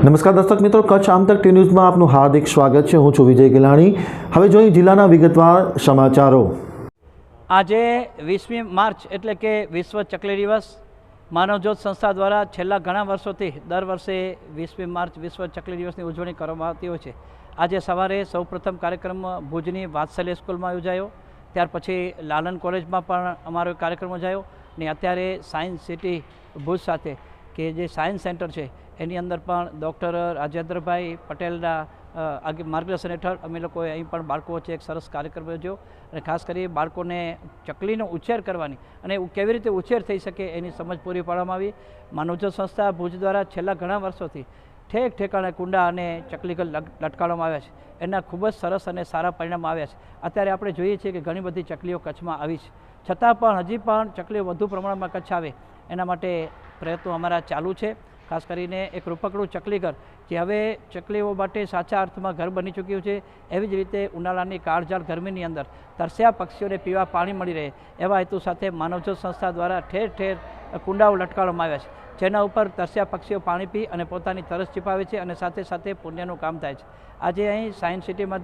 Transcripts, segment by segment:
નમસ્કાર દર્શક મિત્રો, કચ્છ આમતક ટી ન્યૂઝમાં આપનું હાર્દિક સ્વાગત છે. હું છું વિજય ગિલાણી. હવે જોઈએ જિલ્લાના વિગતવાર સમાચારો. આજે વીસમી માર્ચ એટલે કે વિશ્વ ચકલી દિવસ. માનવજ્યોત સંસ્થા દ્વારા છેલ્લા ઘણા વર્ષોથી દર વર્ષે વીસમી માર્ચ વિશ્વ ચકલી દિવસની ઉજવણી કરવામાં આવતી હોય છે. આજે સવારે સૌપ્રથમ કાર્યક્રમ ભુજની વાત્સલ્ય સ્કૂલમાં યોજાયો. ત્યાર પછી લાલન કોલેજમાં પણ અમારો કાર્યક્રમ યોજાયો. ને અત્યારે સાયન્સ સિટી ભુજ સાથે, કે જે સાયન્સ સેન્ટર છે એની અંદર પણ ડૉક્ટર રાજેન્દ્રભાઈ પટેલના આગે, માર્ગદર્શન હેઠળ અમે લોકોએ અહીં પણ બાળકો વચ્ચે એક સરસ કાર્યક્રમ યોજ્યો. અને ખાસ કરી બાળકોને ચકલીનો ઉછેર કરવાની અને કેવી રીતે ઉછેર થઈ શકે એની સમજ પૂરી પાડવામાં આવી. માનવજો સંસ્થા ભુજ દ્વારા છેલ્લા ઘણા વર્ષોથી ઠેક ઠેકાણે કુંડા અને ચકલી લટ- લટકાવવામાં આવ્યા છે. એના ખૂબ જ સરસ અને સારા પરિણામ આવ્યા છે. અત્યારે આપણે જોઈએ છીએ કે ઘણી બધી ચકલીઓ કચ્છમાં આવી છે. છતાં પણ હજી પણ ચકલીઓ વધુ પ્રમાણમાં કચ્છ આવે. એના માટે પ્રયત્નો અમારા ચાલુ છે. ખાસ કરીને એક રૂપકડું ચકલી ઘર જે હવે ચકલીઓ માટે સાચા અર્થમાં ઘર બની ચૂક્યું છે, એવી જ રીતે ઉનાળાની કાળઝાળ ગરમીની અંદર તરસ્યા પક્ષીઓને પીવા પાણી મળી રહે, એવા હેતુ સાથે માનવજોત સંસ્થા દ્વારા ઠેર ઠેર કુંડાઓ લટકાવવામાં આવ્યા છે. જેના ઉપર તરસ્યા પક્ષીઓ પાણી પી અને પોતાની તરસ છીપાવે છે અને સાથે સાથે પુણ્યનું કામ થાય છે. આજે અહીં સાયન્સ સિટીમાં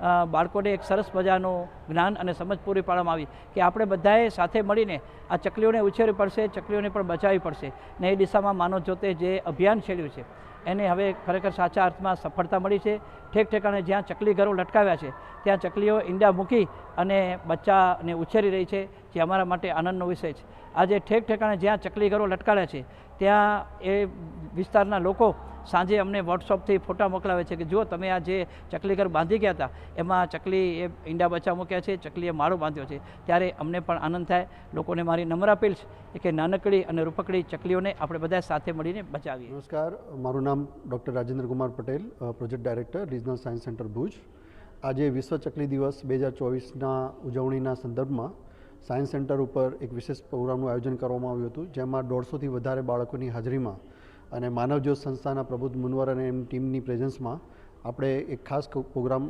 બાળકોને એક સરસ મજાનું જ્ઞાન અને સમજ પૂરી પાડવામાં આવી કે આપણે બધાએ સાથે મળીને આ ચકલીઓને ઉછેરવી પડશે, ચકલીઓને પણ બચાવવી પડશે. ને એ દિશામાં માનવ જોતે જે અભિયાન છેડ્યું છે, એને હવે ખરેખર સાચા અર્થમાં સફળતા મળી છે. ઠેક ઠેકાણે જ્યાં ચકલી ઘરો લટકાવ્યા છે, ત્યાં ચકલીઓ ઈંડા મૂકી અને બચ્ચાને ઉછેરી રહી છે, જે અમારા માટે આનંદનો વિષય છે. આજે ઠેક ઠેકાણે જ્યાં ચકલી ઘરો લટકાવ્યા છે, ત્યાં એ વિસ્તારના લોકો સાંજે અમને વોટ્સઅપથી ફોટા મોકલાવે છે કે જો તમે આ જે ચકલી ઘર બાંધી ગયા હતા, એમાં ચકલી એ ઈંડા બચ્ચા મૂક્યા છે, ચકલીએ માળો બાંધ્યો છે. ત્યારે અમને પણ આનંદ થાય. લોકોને મારી નમ્ર અપીલ છે કે નાનકડી અને રૂપકડી ચકલીઓને આપણે બધા સાથે મળીને બચાવીએ. નમસ્કાર. મારું નામ doctor Rajendra Kumar Patel project director, regional science centre Bhuj. આજે વિશ્વ ચકલી દિવસ બે હજાર ચોવીસના ઉજવણીના સંદર્ભમાં સાયન્સ સેન્ટર ઉપર એક વિશેષ પ્રોગ્રામનું આયોજન કરવામાં આવ્યું હતું, જેમાં દોઢસોથી વધારે બાળકોની હાજરીમાં અને માનવજ્યોત સંસ્થાના પ્રબુદ્ધ મુનવર અને એમની ટીમની પ્રેઝન્સમાં આપણે એક ખાસ પ્રોગ્રામ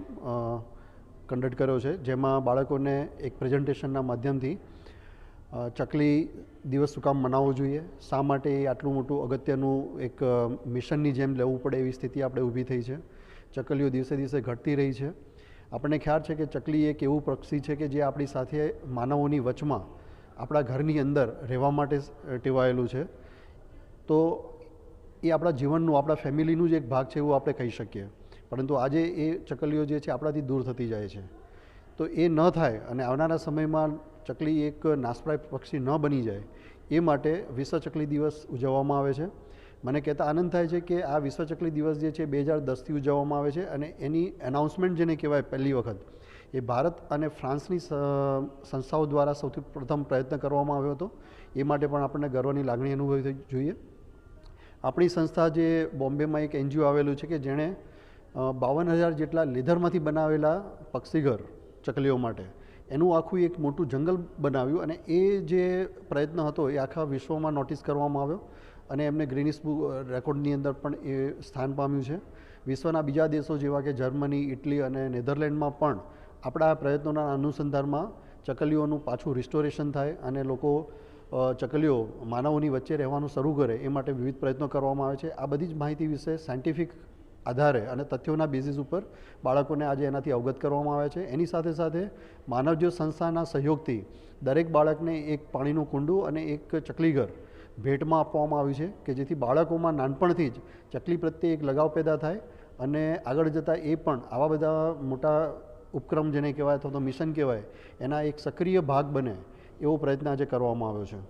કન્ડક્ટ કર્યો છે, જેમાં બાળકોને એક પ્રેઝન્ટેશનના માધ્યમથી ચકલી દિવસ શું કામ મનાવવો જોઈએ. શા માટે આટલું મોટું અગત્યનું એક મિશનની જેમ લેવું પડે એવી સ્થિતિ આપણે ઊભી થઈ છે. ચકલીઓ દિવસે દિવસે ઘટતી રહી છે. આપણને ખ્યાલ છે કે ચકલી એક એવું પક્ષી છે કે જે આપણી સાથે માનવોની વચમાં આપણા ઘરની અંદર રહેવા માટે ટેવાયેલું છે. તો એ આપણા જીવનનું, આપણા ફેમિલીનું જ એક ભાગ છે એવું આપણે કહી શકીએ. પરંતુ આજે એ ચકલીઓ જે છે, આપણાથી દૂર થતી જાય છે. તો એ ન થાય અને આવનારા સમયમાં ચકલી એક નાશપ્રાય પક્ષી ન બની જાય, એ માટે વિશ્વ ચકલી દિવસ ઉજવવામાં આવે છે. મને કહેતા આનંદ થાય છે કે આ વિશ્વ ચકલી દિવસ જે છે, બે હજાર દસથી ઉજવવામાં આવે છે અને એની એનાઉન્સમેન્ટ જેને કહેવાય પહેલી વખત, એ ભારત અને ફ્રાન્સની સંસ્થાઓ દ્વારા સૌથી પ્રથમ પ્રયત્ન કરવામાં આવ્યો હતો. એ માટે પણ આપણને ગર્વની લાગણી અનુભવી જોઈએ. આપણી સંસ્થા જે બોમ્બેમાં એક એનજીઓ આવેલું છે કે જેણે બાવન હજાર જેટલા લેધરમાંથી બનાવેલા પક્ષીઘર ચકલીઓ માટે, એનું આખું એક મોટું જંગલ બનાવ્યું અને એ જે પ્રયત્ન હતો એ આખા વિશ્વમાં નોટિસ કરવામાં આવ્યો અને એમને ગ્રીનિસ બુક રેકોર્ડની અંદર પણ એ સ્થાન પામ્યું છે. વિશ્વના બીજા દેશો જેવા કે જર્મની, ઇટલી અને નેધરલેન્ડમાં પણ આપણા પ્રયત્નોના અનુસંધાનમાં ચકલીઓનું પાછું રિસ્ટોરેશન થાય અને લોકો ચકલીઓ માનવોની વચ્ચે રહેવાનું શરૂ કરે એ માટે વિવિધ પ્રયત્નો કરવામાં આવે છે. આ બધી જ માહિતી વિશે સાયન્ટિફિક આધારે અને તથ્યોના બેઝિસ ઉપર બાળકોને આજે એનાથી અવગત કરવામાં આવે છે. એની સાથે સાથે માનવજીવ સંસ્થાના સહયોગથી દરેક બાળકને એક પાણીનું કુંડું અને એક ચકલીઘર ભેટમાં આપવામાં આવ્યું છે કે જેથી બાળકોમાં નાનપણથી જ ચકલી પ્રત્યે એક લગાવ પેદા થાય અને આગળ જતાં એ પણ આવા બધા મોટા ઉપક્રમ જેને કહેવાય અથવા તો મિશન કહેવાય, એના એક સક્રિય ભાગ બને. એવો પ્રયત્ન આજે કરવામાં આવ્યો છે.